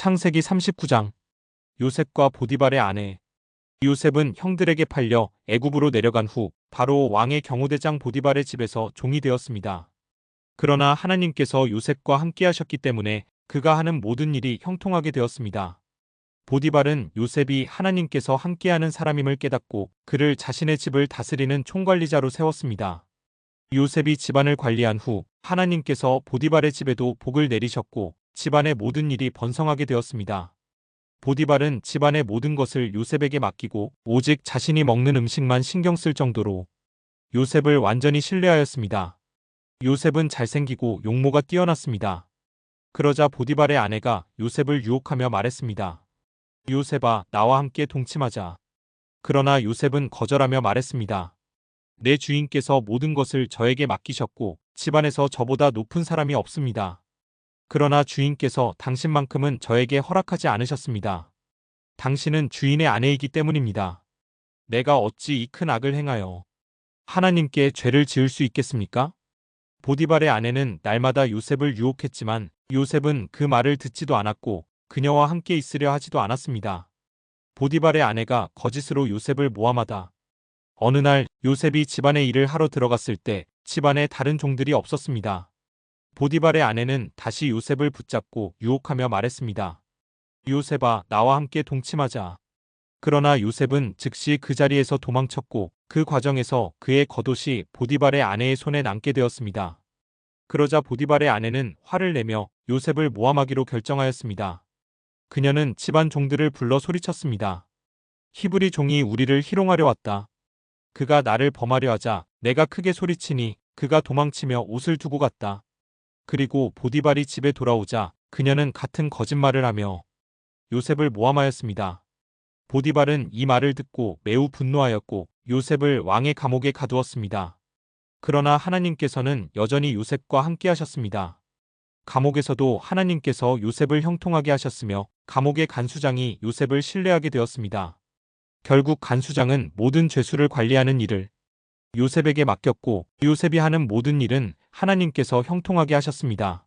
창세기 39장 요셉과 보디발의 아내 요셉은 형들에게 팔려 애굽으로 내려간 후 바로 왕의 경호대장 보디발의 집에서 종이 되었습니다. 그러나 하나님께서 요셉과 함께 하셨기 때문에 그가 하는 모든 일이 형통하게 되었습니다. 보디발은 요셉이 하나님께서 함께하는 사람임을 깨닫고 그를 자신의 집을 다스리는 총관리자로 세웠습니다. 요셉이 집안을 관리한 후 하나님께서 보디발의 집에도 복을 내리셨고 집안의 모든 일이 번성하게 되었습니다. 보디발은 집안의 모든 것을 요셉에게 맡기고 오직 자신이 먹는 음식만 신경 쓸 정도로 요셉을 완전히 신뢰하였습니다. 요셉은 잘생기고 용모가 뛰어났습니다. 그러자 보디발의 아내가 요셉을 유혹하며 말했습니다. 요셉아, 나와 함께 동침하자. 그러나 요셉은 거절하며 말했습니다. 내 주인께서 모든 것을 저에게 맡기셨고 집안에서 저보다 높은 사람이 없습니다. 그러나 주인께서 당신만큼은 저에게 허락하지 않으셨습니다. 당신은 주인의 아내이기 때문입니다. 내가 어찌 이 큰 악을 행하여 하나님께 죄를 지을 수 있겠습니까? 보디발의 아내는 날마다 요셉을 유혹했지만 요셉은 그 말을 듣지도 않았고 그녀와 함께 있으려 하지도 않았습니다. 보디발의 아내가 거짓으로 요셉을 모함하다. 어느 날 요셉이 집안의 일을 하러 들어갔을 때 집안에 다른 종들이 없었습니다. 보디발의 아내는 다시 요셉을 붙잡고 유혹하며 말했습니다. 요셉아, 나와 함께 동침하자. 그러나 요셉은 즉시 그 자리에서 도망쳤고 그 과정에서 그의 겉옷이 보디발의 아내의 손에 남게 되었습니다. 그러자 보디발의 아내는 화를 내며 요셉을 모함하기로 결정하였습니다. 그녀는 집안 종들을 불러 소리쳤습니다. 히브리 종이 우리를 희롱하려 왔다. 그가 나를 범하려 하자 내가 크게 소리치니 그가 도망치며 옷을 두고 갔다. 그리고 보디발이 집에 돌아오자 그녀는 같은 거짓말을 하며 요셉을 모함하였습니다. 보디발은 이 말을 듣고 매우 분노하였고 요셉을 왕의 감옥에 가두었습니다. 그러나 하나님께서는 여전히 요셉과 함께 하셨습니다. 감옥에서도 하나님께서 요셉을 형통하게 하셨으며 감옥의 간수장이 요셉을 신뢰하게 되었습니다. 결국 간수장은 모든 죄수를 관리하는 일을 요셉에게 맡겼고 요셉이 하는 모든 일은 하나님께서 형통하게 하셨습니다.